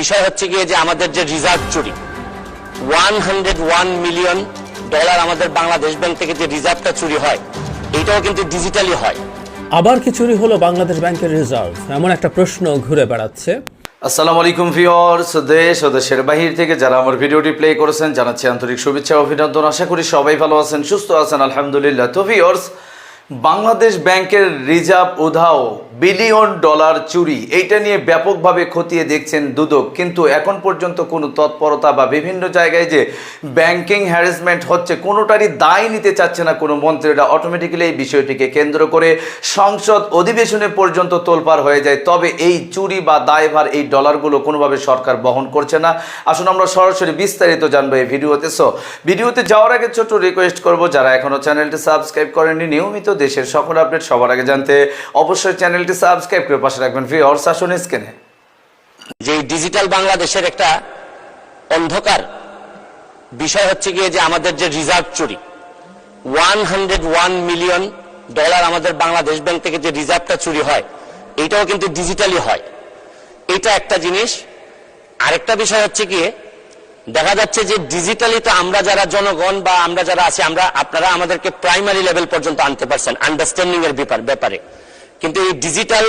বিষয় হচ্ছে গিয়ে যে আমাদের যে রিজার্ভ চুরি one hundred one million dollar আমাদের বাংলাদেশ ব্যাংক থেকে যে রিজার্ভটা চুরি হয় এটাও কিন্তু ডিজিটালি হয়। আবার কি চুরি হলো বাংলাদেশ ব্যাংকের রিজার্ভ? এমন একটা প্রশ্ন ঘুরে বেড়াচ্ছে। আসসালামু আলাইকুম ভিওর্স দেশ ও দেশের বাহির থেকে যারা আমার ভিডিওটি প্লে করেছেন জানাচ্ছি আন্তরিক শুভেচ্ছা ও অভিনন্দন। আশা করি সবাই ভালো আছেন সুস্থ আছেন আলহামদুলিল্লাহ। তো ভিওর্স বাংলাদেশ ব্যাংকের রিজার্ভ উধাও বিলিয়ন ডলার চুরি। এইটা নিয়ে ব্যাপকভাবে খতিয়ে দেখছেন দুদক। কিন্তু এখন পর্যন্ত কোনো তৎপরতা বা বিভিন্ন জায়গায় যে ব্যাংকিং হ্যারাসমেন্ট হচ্ছে, কোনোটারই দায় নিতে চাচ্ছে না কোনো মন্ত্রীরা অটোমেটিক্যালি এই বিষয়টিকে কেন্দ্র করে সংসদ অধিবেশনে পর্যন্ত তোলপাড় হয়ে যায়। তবে এই চুরি বা দায়ভার, এই ডলারগুলো কোনোভাবে সরকার বহন করছে না। আসুন আমরা সরাসরি বিস্তারিত জানব এই ভিডিওতে। সো ভিডিওতে যাওয়ার আগে ছোট্ট রিকোয়েস্ট করব, যারা এখনও চ্যানেলটি সাবস্ক্রাইব করেননি, নিয়মিত দেশের সকল আপডেট সবার আগে জানতে অবশ্যই চ্যানেলটি সাবস্ক্রাইব করে পাশে রাখবেন ভিওর্স আসুন স্ক্রিনে যে ডিজিটাল বাংলাদেশের একটা অন্ধকার বিষয় হচ্ছে গিয়ে যে আমাদের যে রিজার্ভ চুরি one hundred one million dollar আমাদের বাংলাদেশ ব্যাংক থেকে যে রিজার্ভটা চুরি হয়, এটাও কিন্তু ডিজিটালি হয়। এটা একটা জিনিস। আরেকটা বিষয় হচ্ছে গিয়ে দেখা যাচ্ছে যে ডিজিটালি তো আমরা যারা জনগণ বা আমরা যারা আছি, আমরা, আপনারা আমাদেরকে প্রাইমারি লেভেল পর্যন্ত আনতে পারছেন আন্ডারস্ট্যান্ডিং এর ব্যাপারে। কিন্তু এই ডিজিটাল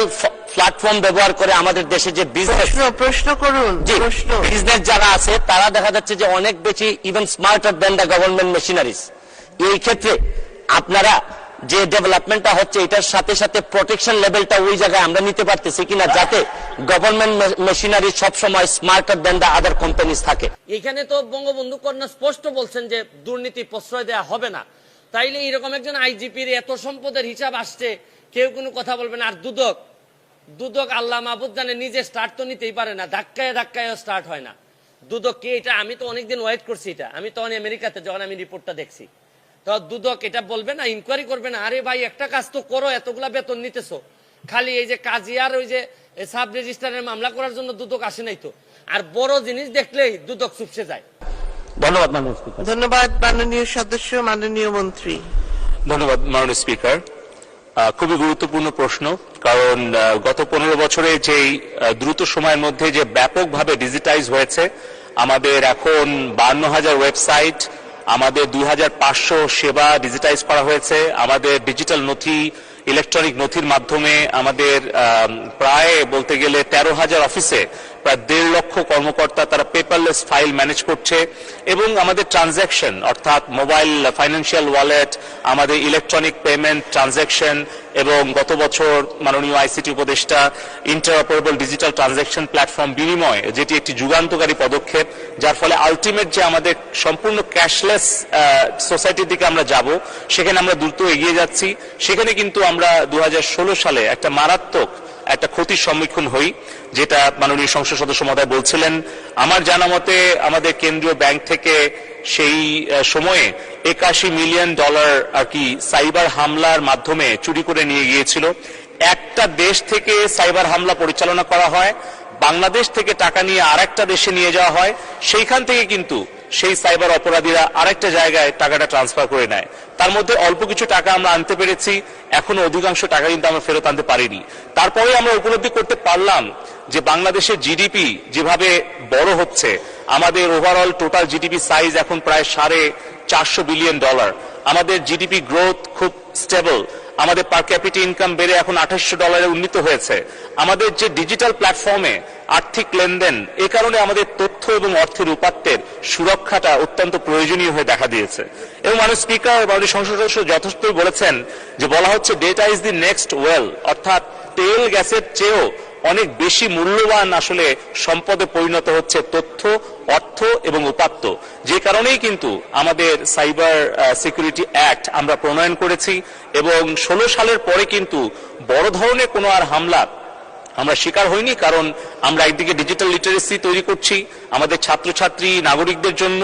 প্ল্যাটফর্ম ব্যবহার করে আমাদের দেশে যে বিজনেস প্রশ্ন প্রশ্ন করুন প্রশ্ন। বিজনেস যারা আছে তারা দেখা যাচ্ছে যে অনেক বেশি even smarter than the government machineries এই ক্ষেত্রে আপনারা যে ডেভেলপমেন্টটা হচ্ছে এটার সাথে সাথে প্রোটেকশন লেভেলটা ওই জায়গায় আমরা নিতে পারতেছি কিনা যাতে গভর্নমেন্ট মেশিনারি সবসময় smarter than the other companies থাকে। এখানে তো বঙ্গবন্ধু কন্যা স্পষ্ট বলছেন যে দুর্নীতি প্রশ্রয় দেওয়া হবে না। তাইলে এরকম একজন আইজিপির এত সম্পদের হিসাব আসছে কেউ কোনো কথা বলবে না। আর দুদক দুদক আল্লাহ মাহবুদ জানে নিজে স্টার্ট তো নিতেই পারে না ধাক্কায় ধাক্কায় স্টার্ট হয় না। দুদক কে এটা? আমি তো অনেকদিন ওয়েট করছি এটা। আমি তখন আমেরিকাতে যখন আমি রিপোর্টটা দেখছি। তো দুদক এটা বলবে না ইনকোয়ারি করবে না আরে ভাই একটা কাজ তো করো এতগুলা বেতন নিতেছো। খালি এই যে কাজী আর ওই যে সাব রেজিস্ট্রারের মামলা করার জন্য দুদক আসে নাই তো। আর বড় জিনিস দেখলেই দুদক চুপসে যায়। ধন্যবাদ মাননীয় ধন্যবাদ মাননীয় সদস্য মাননীয় মন্ত্রী। ধন্যবাদ মাননীয় স্পিকার খুবই গুরুত্বপূর্ণ প্রশ্ন, কারণ গত পনেরো বছরে যেই দ্রুত সময়ের মধ্যে যে ব্যাপকভাবে ডিজিটাইজ হয়েছে, আমাদের এখন বান্ন হাজার ওয়েবসাইট আমাদের দুই হাজার পাঁচশো সেবা ডিজিটাইজ করা হয়েছে, আমাদের ডিজিটাল নথি ইলেকট্রনিক নথির মাধ্যমে আমাদের প্রায় বলতে গেলে তেরো হাজার অফিসে প্রায় দেড় লক্ষ কর্মকর্তা তারা পেপারলেস ফাইল ম্যানেজ করছে এবং আমাদের ট্রানজ্যাকশন অর্থাৎ মোবাইল ফাইন্যান্সিয়াল ওয়ালেট আমাদের ইলেকট্রনিক পেমেন্ট ট্রানজ্যাকশন এবং গত বছর মাননীয় আইসিটি উপদেষ্টা ইন্টারঅপারেবল ডিজিটাল ট্রানজ্যাকশন প্ল্যাটফর্ম বিনিময় যেটি একটি যুগান্তকারী পদক্ষেপ, যার ফলে আলটিমেট যে আমাদের সম্পূর্ণ ক্যাশলেস সোসাইটির দিকে আমরা যাব, সেখানে আমরা দ্রুত এগিয়ে যাচ্ছি। সেখানে কিন্তু আমরা দু হাজার ষোলো সালে একটা মারাত্মক একটা ক্ষতির সম্মুখীন হই, যেটা মাননীয় সংসদ সদস্য মহোদয় বলছিলেন। আমার জানা মতে আমাদের কেন্দ্রীয় ব্যাংক থেকে সেই সময়ে একাশি মিলিয়ন ডলার আর কি সাইবার হামলার মাধ্যমে চুরি করে নিয়ে গিয়েছিল। একটা দেশ থেকে সাইবার হামলা পরিচালনা করা হয়, বাংলাদেশ থেকে টাকা নিয়ে আরেকটা দেশে নিয়ে যাওয়া হয়। সেইখান থেকে কিন্তু সেই সাইবার অপরাধীরা আরেকটা জায়গায় টাকাটা ট্রান্সফার করে নেয়। তার মধ্যে অল্প কিছু টাকা আমরা আনতে পেরেছি, এখনও অধিকাংশ টাকা কিন্তু আমরা ফেরত আনতে পারিনি। তারপরে আমরা উপলব্ধি করতে পারলাম যে বাংলাদেশের জিডিপি যেভাবে বড় হচ্ছে, আমাদের ওভারঅল টোটাল জিডিপি সাইজ এখন প্রায় সাড়ে চারশো বিলিয়ন ডলার আমাদের জিডিপি গ্রোথ খুব স্টেবল আমাদের পার ক্যাপিটি ইনকাম বেড়ে এখন আঠাশশো ডলারে উন্নীত হয়েছে। আমাদের যে ডিজিটাল প্ল্যাটফর্মে আর্থিক লেনদেন, এ কারণে আমাদের তথ্য এবং অর্থের উপাত্তের সুরক্ষাটা অত্যন্ত প্রয়োজনীয় হয়ে দেখা দিয়েছে। এবং মানুষ স্পিকার মাননীয় সংসদ সদস্য যথেষ্টই বলেছেন যে বলা হচ্ছে data is the next oil অর্থাৎ তেল, গ্যাসের চেয়েও অনেক বেশি মূল্যবান আসলে সম্পদে পরিণত হচ্ছে তথ্য, অর্থ এবং উপাত্ত। যে কারণেই কিন্তু আমাদের সাইবার সিকিউরিটি অ্যাক্ট আমরা প্রণয়ন করেছি এবং ষোলো সালের পরে কিন্তু বড় ধরনের কোনো আর হামলা আমরা শিকার হইনি, কারণ আমরা একদিকে ডিজিটাল লিটারেসি তৈরি করছি আমাদের ছাত্রছাত্রী, নাগরিকদের জন্য।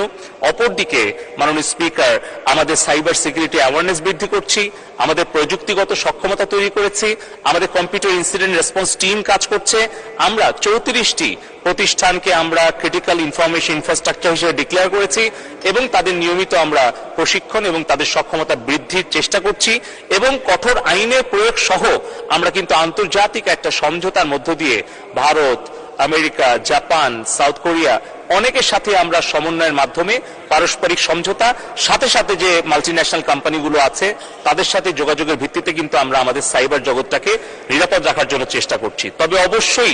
অপরদিকে, মাননীয় স্পিকার, আমাদের সাইবার সিকিউরিটি অ্যাওয়ারনেস বৃদ্ধি করছি, আমাদের প্রযুক্তিগত সক্ষমতা তৈরি করেছি, আমাদের কম্পিউটার ইনসিডেন্ট রেসপন্স টিম কাজ করছে। আমরা চৌত্রিশটি প্রতিষ্ঠানকে আমরা ক্রিটিক্যাল ইনফরমেশন ইনফ্রাস্ট্রাকচার হিসেবে ডিক্লেয়ার করেছি এবং তাদের নিয়মিত আমরা প্রশিক্ষণ এবং তাদের সক্ষমতা বৃদ্ধির চেষ্টা করছি এবং কঠোর আইনের প্রয়োগ সহ আমরা কিন্তু আন্তর্জাতিক একটা সমঝোতার মধ্য দিয়ে Bharat America, Japan, South Korea অনেকের সাথে আমরা সমন্বয়ের মাধ্যমে পারস্পরিক সমঝোতা, সাথে সাথে যে মাল্টি ন্যাশনাল কোম্পানিগুলো আছে, তাদের সাথে যোগাযোগের ভিত্তিতে কিন্তু আমরা আমাদের সাইবার জগৎটাকে নিরাপদ রাখার জন্য চেষ্টা করছি। তবে অবশ্যই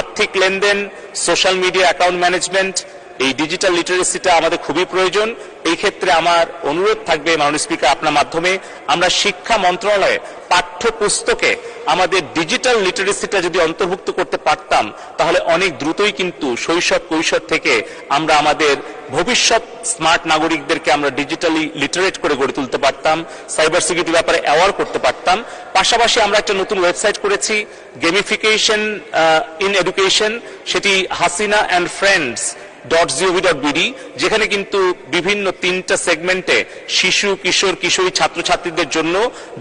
আর্থিক লেনদেন সোশ্যাল মিডিয়া অ্যাকাউন্ট ম্যানেজমেন্ট এই ডিজিটাল লিটারেসিটা আমাদের খুবই প্রয়োজন। এই ক্ষেত্রে আমার অনুরোধ থাকবে মাননীয় স্পিকার আপনার মাধ্যমে। আমরা শিক্ষা মন্ত্রণালয়ে পাঠ্যপুস্তকে আমাদের ডিজিটাল লিটারেসিটা যদি অন্তর্ভুক্ত করতে পারতাম, তাহলে অনেক দ্রুতই কিন্তু শৈশব, কৈশোর থেকে আমরা আমাদের ভবিষ্যৎ স্মার্ট নাগরিকদেরকে আমরা ডিজিটালি লিটারেট করে গড়ে তুলতে পারতাম সাইবার সিকিউরিটি ব্যাপারে অ্যাওয়ার করতে পারতাম। পাশাপাশি আমরা একটা নতুন ওয়েবসাইট করেছি গেমিফিকেশন ইন এডুকেশন সেটি Hasina and friends dot GOV dot BD যেখানে কিন্তু বিভিন্ন তিনটা সেগমেন্টে শিশু, কিশোর, কিশোরী ছাত্রছাত্রীদের জন্য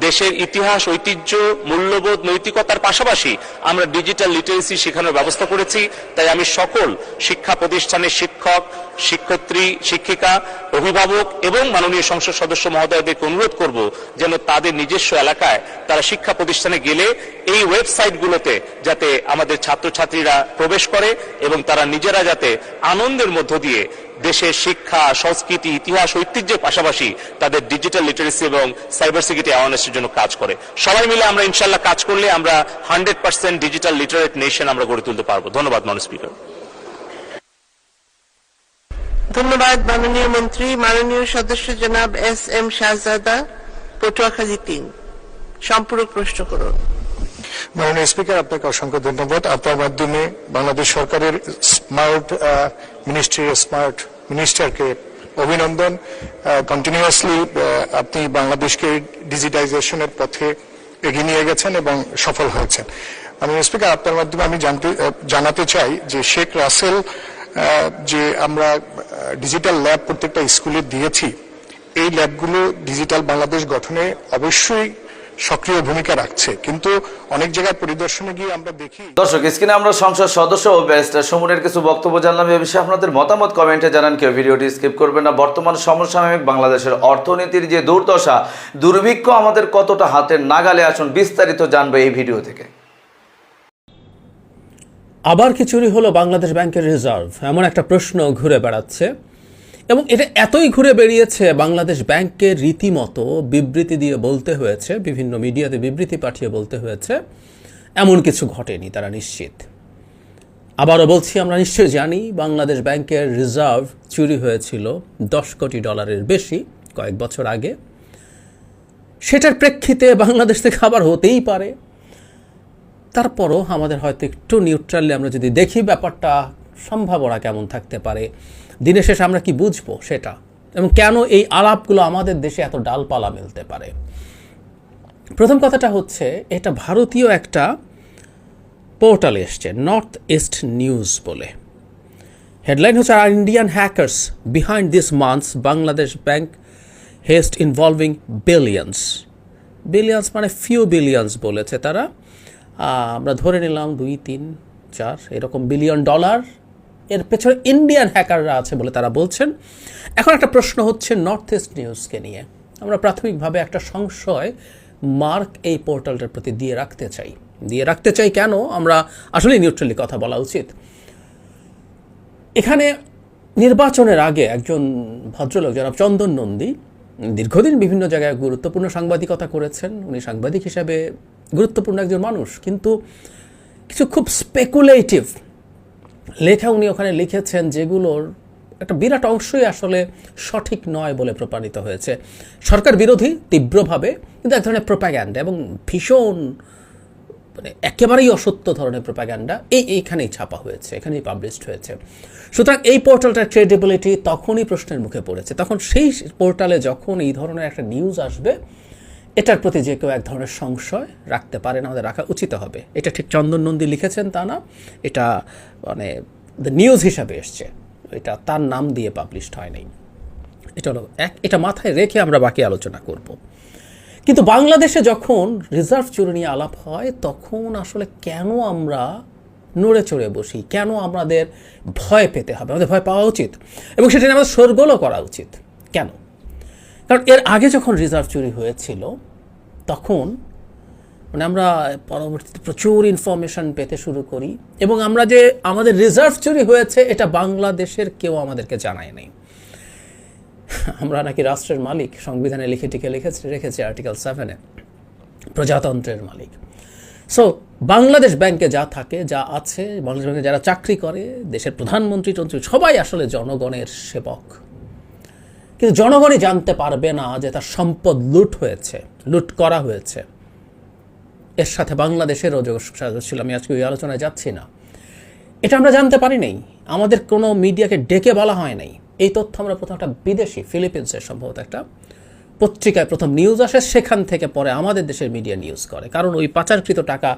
দেশের ইতিহাস, ঐতিহ্য, মূল্যবোধ, নৈতিকতার পাশাপাশি আমরা ডিজিটাল লিটারেসি শেখানোর ব্যবস্থা করেছি। তাই আমি সকল শিক্ষা প্রতিষ্ঠানের শিক্ষক শিক্ষত্রী শিক্ষিকা, অভিভাবক এবং মাননীয় সংসদ সদস্য মহোদয়দেরকে অনুরোধ করব যেন তাদের নিজস্ব এলাকায় তারা শিক্ষা প্রতিষ্ঠানে গেলে এই ওয়েবসাইটগুলোতে যাতে আমাদের ছাত্রছাত্রীরা প্রবেশ করে এবং তারা নিজেরা যাতে আনন্দের মধ্য দিয়ে দেশের শিক্ষা, সংস্কৃতি, ইতিহাস, ঐতিহ্যের পাশাপাশি তাদের ডিজিটাল লিটারেসি এবং সাইবার সিকিউরিটি অ্যাওয়ারনেসের জন্য কাজ করে। সবাই মিলে আমরা ইনশাল্লাহ কাজ করলে আমরা hundred percent digital literate nation আমরা গড়ে তুলতে পারব। ধন্যবাদ মানুষ স্পিকার ধন্যবাদ মাননীয় মন্ত্রী, মাননীয় সদস্য জনাব এস এম শাহজাদা, পটুয়াখালী তিন। সম্পূরক প্রশ্ন করুন। মাননীয় স্পিকার, আপনাকে অসংখ্য ধন্যবাদ। আপনার মাধ্যমে বাংলাদেশ সরকারের স্মার্ট মিনিস্ট্রি স্মার্ট মিনিস্টারকে অভিনন্দন। কন্টিনিউয়াসলি আপনি বাংলাদেশকে ডিজিটাইজেশনের পথে এগিয়ে নিয়ে গেছেন এবং সফল হয়েছেন। মাননীয় স্পিকার, আপনার মাধ্যমে আমি জানতে জানাতে চাই যে শেখ রাসেল যে আমরা ডিজিটাল ল্যাব প্রত্যেকটা স্কুলে দিয়েছি, এই ল্যাবগুলো ডিজিটাল বাংলাদেশ গঠনে অবশ্যই সক্রিয় ভূমিকা রাখছে। কিন্তু অনেক জায়গায় পরিদর্শনে গিয়ে আমরা দেখি দর্শক, স্ক্রিনে আমরা সংসদ সদস্য ও ব্যারিস্টার সমুনের কিছু বক্তব্য জানলাম। এ বিষয়ে আপনাদের মতামত কমেন্টে জানান। কেউ ভিডিওটি স্কিপ করবেন না। বর্তমান সমসাময়িক বাংলাদেশের অর্থনীতির যে দুর্দশা, দুর্ভিক্ষ আমাদের কতটা হাতের নাগালে আসুন বিস্তারিত জানবে এই ভিডিও থেকে। আবার কি চুরি হলো বাংলাদেশ ব্যাংকের রিজার্ভ? এমন একটা প্রশ্ন ঘুরে বেড়াচ্ছে। এবং এটা এতই ঘুরে বেরিয়েছে বাংলাদেশ ব্যাংকের রীতিমতো বিবৃতি দিয়ে বলতে হয়েছে, বিভিন্ন মিডিয়াতে বিবৃতি পাঠিয়ে বলতে হয়েছে, এমন কিছু ঘটেনি, তারা নিশ্চিত। আবারও বলছি, আমরা নিশ্চয়ই জানি বাংলাদেশ ব্যাংকের রিজার্ভ চুরি হয়েছিল দশ কোটি ডলারের বেশি কয়েক বছর আগে। সেটার প্রেক্ষিতে বাংলাদেশ থেকে আবার হতেই পারে। তারপরও আমাদের হয়তো একটু নিউট্রালি আমরা যদি দেখি ব্যাপারটা, সম্ভাবনা কেমন থাকতে পারে, দিনের শেষে আমরা কি বুঝব সেটা? এবং কেন এই আলাপগুলো আমাদের দেশে এত ডালপালা মেলতে পারে? প্রথম কথাটা হচ্ছে, এটা ভারতীয় একটা পোর্টাল এসছে নর্থ ইস্ট নিউজ বলে। হেডলাইন হচ্ছে আর Indian hackers behind this month's Bangladesh bank heist involving billions billions মানে ফিউ বিলিয়ন্স বলেছে তারা। আমরা ধরে নিলাম দুই, তিন, চার, এরকম বিলিয়ন ডলার এর পেছনে ইন্ডিয়ান হ্যাকাররা আছে বলে তারা বলছেন। এখন একটা প্রশ্ন হচ্ছে নর্থ ইস্ট নিউজকে নিয়ে। আমরা প্রাথমিকভাবে একটা সংশয় মার্ক এই পোর্টালটার প্রতি দিয়ে রাখতে চাই। দিয়ে রাখতে চাই কেন? আমরা আসলে নিউট্রালি কথা বলা উচিত। এখানে নির্বাচনের আগে একজন ভদ্রলোক, জনাব চন্দন নন্দী, দীর্ঘদিন বিভিন্ন জায়গায় গুরুত্বপূর্ণ সাংবাদিকতা করেছেন। উনি সাংবাদিক হিসাবে গুরুত্বপূর্ণ একজন মানুষ, কিন্তু কিছু খুব স্পেকুলেটিভ লেখা উনি ওখানে লিখেছেন যেগুলোর একটা বিরাট অংশই আসলে সঠিক নয় বলে প্রমাণিত হয়েছে। সরকার বিরোধী তীব্রভাবে, কিন্তু এক ধরনের প্রোপাগ্যান্ডা এবং ভীষণ মানে একেবারেই অসত্য ধরনের প্রোপাগ্যান্ডা এই এইখানেই ছাপা হয়েছে, এখানেই পাবলিশড হয়েছে। সুতরাং এই পোর্টালটার ক্রেডিবিলিটি তখনই প্রশ্নের মুখে পড়েছে। তখন সেই পোর্টালে যখন এই ধরনের একটা নিউজ আসবে এটার প্রতি যে কেউ এক ধরনের সংশয় রাখতে পারেন আমাদের রাখা উচিত হবে। এটা ঠিক চন্দন নন্দী লিখেছেন তা না, এটা মানে দ্য নিউজ হিসাবে এসছে। এটা তার নাম দিয়ে পাবলিশড হয়নি এটা হলো এক, এটা মাথায় রেখে আমরা বাকি আলোচনা করব। কিন্তু বাংলাদেশে যখন রিজার্ভ চুরি নিয়ে আলাপ হয়, তখন আসলে কেন আমরা নড়ে চড়ে বসি? কেন আমাদের ভয় পেতে হবে? আমাদের ভয় পাওয়া উচিত? এবং সেটা নিয়ে আমাদের শোরগোলও করা উচিত। কেন? কারণ এর আগে যখন রিজার্ভ চুরি হয়েছিল, তখন মানে আমরা পরবর্তীতে প্রচুর ইনফরমেশন পেতে শুরু করি এবং আমরা যে আমাদের রিজার্ভ চুরি হয়েছে, এটা বাংলাদেশের কেউ আমাদেরকে জানায় নাই। আমরা নাকি রাষ্ট্রের মালিক, সংবিধানে লিখে টিকে লিখেছে, রেখেছে আর্টিকেল সেভেনে প্রজাতন্ত্রের মালিক। সো বাংলাদেশ ব্যাংকে যা থাকে, যা আছে, বাংলাদেশ ব্যাংকে যারা চাকরি করে, দেশের প্রধানমন্ত্রী টন্ত্রী সবাই আসলে জনগণের সেবক। কিন্তু জনগণই জানতে পারবে না যে তার সম্পদ লুট হয়েছে, লুট করা হয়েছে। এর সাথে বাংলাদেশেরও যোগ ছিল, আমি আজকে ওই আলোচনায় যাচ্ছি না। এটা আমরা জানতে পারি নাই। আমাদের কোনো মিডিয়াকে ডেকে বলা হয় নাই। এই তথ্য আমরা প্রথম একটা বিদেশি, ফিলিপিন্সের সম্ভবত একটা পত্রিকায় প্রথম নিউজ আসে, সেখান থেকে পরে আমাদের দেশের মিডিয়া নিউজ করে। কারণ ওই পাচারকৃত টাকা